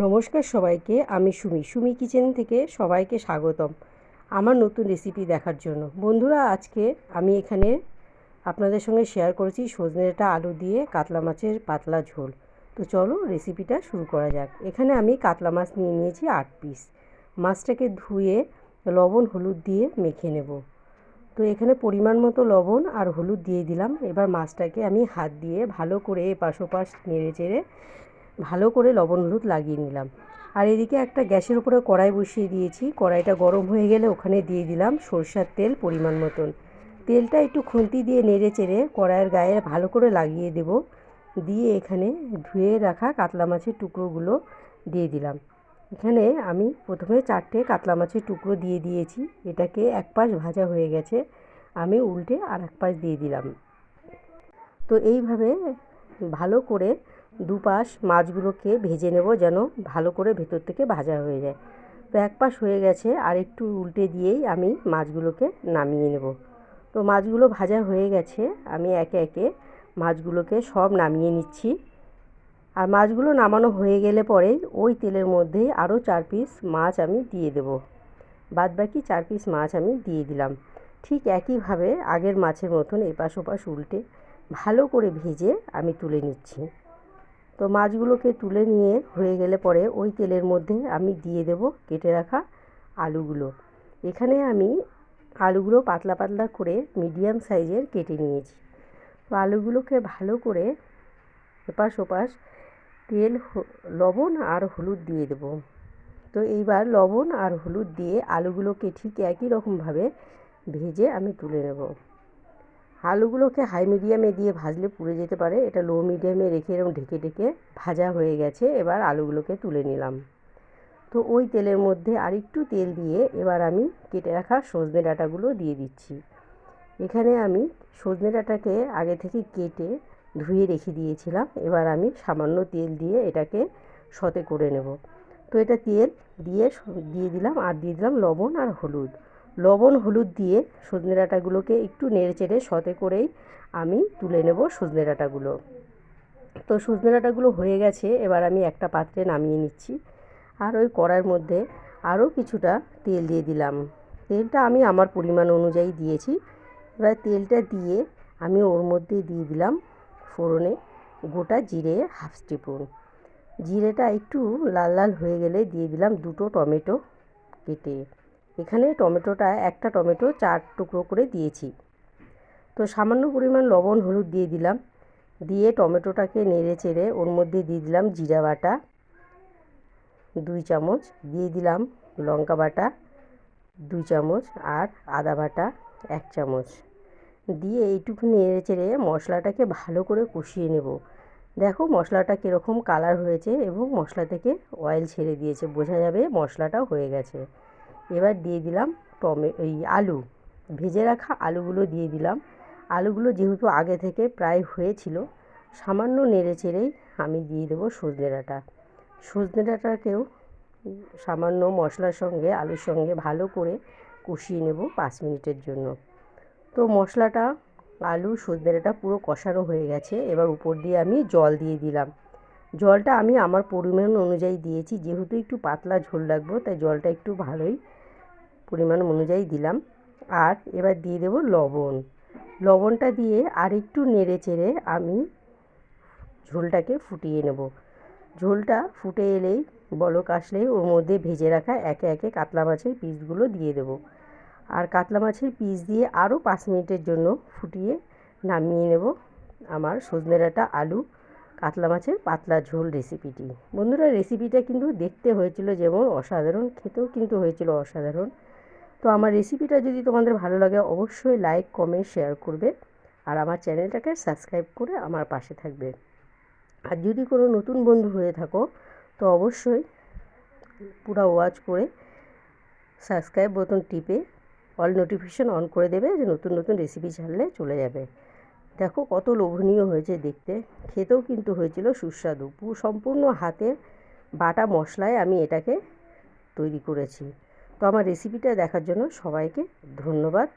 নমস্কার সবাইকে, আমি সুমি। সুমি কিচেন থেকে সবাইকে স্বাগতম আমার নতুন রেসিপি দেখার জন্য। বন্ধুরা, আজকে আমি এখানে আপনাদের সঙ্গে শেয়ার করেছি সজনেটা আলু দিয়ে কাতলা মাছের পাতলা ঝোল। তো চলো রেসিপিটা শুরু করা যাক। এখানে আমি কাতলা মাছ নিয়ে নিয়েছি আট পিস মাছটাকে ধুয়ে লবণ, হলুদ দিয়ে মেখে নেব। তো এখানে পরিমাণ মতো লবণ আর হলুদ দিয়ে দিলাম। এবার মাছটাকে আমি হাত দিয়ে ভালো করে এপাশ ওপাশ নেড়ে চেড়ে ভালো করে লবণ হলুদ লাগিয়ে নিলাম। আর এদিকে একটা গ্যাসের উপরে কড়াই বসিয়ে দিয়েছি। কড়াইটা গরম হয়ে গেলে ওখানে দিয়ে দিলাম সরষার তেল পরিমাণ মতন। তেলটা একটু খুন্তি দিয়ে নেড়ে চেড়ে কড়াইয়ের গায়ে ভালো করে লাগিয়ে দেব। দিয়ে এখানে ধুয়ে রাখা কাতলা মাছের টুকরোগুলো দিয়ে দিলাম। এখানে আমি প্রথমে চারটে কাতলা মাছের টুকরো দিয়ে দিয়েছি। এটাকে এক পাশ ভাজা হয়ে গেছে। আমি উল্টে আর এক পাশ দিয়ে দিলাম। তো এইভাবে ভালো করে দুপাশ মাছগুলোকে ভেজে নেব যেন ভালো করে ভেতর থেকে ভাজা হয়ে যায়। তো এক পাশ হয়ে গেছে, আর একটু উল্টে দিয়েই আমি মাছগুলোকে নামিয়ে নেব। তো মাছগুলো ভাজা হয়ে গেছে, আমি একে একে মাছগুলোকে সব নামিয়ে নিচ্ছি। আর মাছগুলো নামানো হয়ে গেলে পরেই ওই তেলের মধ্যেই আরও চার পিস মাছ আমি দিয়ে দেব। বাদ বাকি চার পিস মাছ আমি দিয়ে দিলাম। ঠিক একইভাবে আগের মাছের মতন এপাশ ওপাশ উল্টে ভালো করে ভেজে আমি তুলে নিচ্ছি। তো মাছগুলোকে তুলে নিয়ে হয়ে গেলে পরে ওই তেলের মধ্যে আমি দিয়ে দেব কেটে রাখা আলুগুলো। এখানে আমি আলুগুলো পাতলা পাতলা করে মিডিয়াম সাইজের কেটে নিয়েছি। তো আলুগুলোকে ভালো করে এপাশ ওপাশ তেল লবণ আর হলুদ দিয়ে দেবো। তো এইবার লবণ আর হলুদ দিয়ে আলুগুলোকে ঠিক একই রকমভাবে ভেজে আমি তুলে নেব। আলুগুলোকে হাই মিডিয়ামে দিয়ে ভাজলে পুড়ে যেতে পারে। এটা লো মিডিয়ামে রেখে এরকম ঢেকে ঢেকে ভাজা হয়ে গেছে। এবার আলুগুলোকে তুলে নিলাম। তো ওই তেলের মধ্যে আরেকটু তেল দিয়ে এবার আমি কেটে রাখা সজনে ডাঁটাগুলো দিয়ে দিচ্ছি। এখানে আমি সজনে ডাঁটাকে আগে থেকে কেটে ধুয়ে রেখে দিয়েছিলাম। এবার আমি সামান্য তেল দিয়ে এটাকে সতে করে নেব। তো এটা তেল দিয়ে দিয়ে দিলাম আর দিয়ে দিলাম লবণ আর হলুদ। লবণ, হলুদ দিয়ে সজনে ডাঁটাগুলোকে একটু নেড়ে চেড়ে সতে করেই আমি তুলে নেব সজনে ডাঁটাগুলো। তো সজনে ডাঁটাগুলো হয়ে গেছে, এবার আমি একটা পাত্রে নামিয়ে নিচ্ছি। আর ওই কড়াইয়ের মধ্যে আরও কিছুটা তেল দিয়ে দিলাম। তেলটা আমি আমার পরিমাণ অনুযায়ী দিয়েছি। এবার তেলটা দিয়ে আমি ওর মধ্যে দিয়ে দিলাম ফোড়নে গোটা জিরে হাফ স্পুন জিরেটা একটু লাল লাল হয়ে গেলে দিয়ে দিলাম দুটো টমেটো কেটে। এখানে টমেটোটা একটা টমেটো চার টুকরো করে দিয়েছি। তো সামান্য পরিমাণ লবণ হলুদ দিয়ে দিলাম। দিয়ে টমেটোটাকে নেড়ে চেড়ে ওর মধ্যে দিয়ে দিলাম জিরা বাটা, দুই চামচ। দিয়ে দিলাম লঙ্কা বাটা, দুই চামচ আর আদা বাটা, এক চামচ। দিয়ে এইটুকু নেড়ে চেড়ে মশলাটাকে ভালো করে কষিয়ে নেব। দেখো মশলাটা কীরকম কালার হয়েছে এবং মশলা থেকে অয়েল ছেড়ে দিয়েছে। বোঝা যাবে মশলাটা হয়ে গেছে। এবার দিয়ে দিলাম টমে, এই আলু। ভেজে রাখা আলুগুলো দিয়ে দিলাম। আলুগুলো যেহেতু আগে থেকে প্রায় হয়েছিল, সামান্য নেড়ে চেড়েই আমি দিয়ে দেবো সজনে ডাঁটা। সজনে ডাঁটাকেও সামান্য মশলার সঙ্গে, আলুর সঙ্গে ভালো করে কষিয়ে নেব পাঁচ মিনিটের জন্য। তো মশলাটা, আলু, সজনে ডাঁটা পুরো কষানো হয়ে গেছে। এবার উপর দিয়ে আমি জল দিয়ে দিলাম। জলটা আমি আমার পরিমাণ অনুযায়ী দিয়েছি। যেহেতু একটু পাতলা ঝোল রাখব তাই জলটা একটু ভালোই পরিমাণ অনুযায়ী দিলাম। আর এবার দিয়ে দেবো লবণ। লবণটা দিয়ে আর একটু নেড়ে চেড়ে আমি ঝোলটাকে ফুটিয়ে নেব। ঝোলটা ফুটে এলেই বলক আসলেই ওর মধ্যে ভেজে রাখা একে একে কাতলা মাছের পিসগুলো দিয়ে দেবো। আর কাতলা মাছের পিস দিয়ে আরও পাঁচ মিনিটের জন্য ফুটিয়ে নামিয়ে নেব আমার সজনে ডাঁটা আলু কাতলা মাছের পাতলা ঝোল রেসিপিটি। বন্ধুরা, রেসিপিটা কিন্তু দেখতে হয়েছিল যেমন অসাধারণ, খেতেও কিন্তু হয়েছিল অসাধারণ। তো আমার রেসিপিটা যদি তোমাদের ভালো লাগে, অবশ্যই লাইক কমেন্ট শেয়ার করবে আর আমার চ্যানেলটাকে সাবস্ক্রাইব করে আমার পাশে থাকবে। আর যদি কোনো নতুন বন্ধু হয়ে থাকো, তো অবশ্যই পুরা ওয়াচ করে সাবস্ক্রাইব বোতাম টিপে অল নোটিফিকেশান অন করে দেবে যে নতুন নতুন রেসিপি ছাড়লে চলে যাবে। দেখো কত লোভনীয় হয়েছে দেখতে। খেতেও কিন্তু হয়েছিল সুস্বাদু। সম্পূর্ণ হাতে বাটা মশলায় আমি এটাকে তৈরি করেছি। তো আমার রেসিপিটা দেখার জন্য সবাইকে ধন্যবাদ।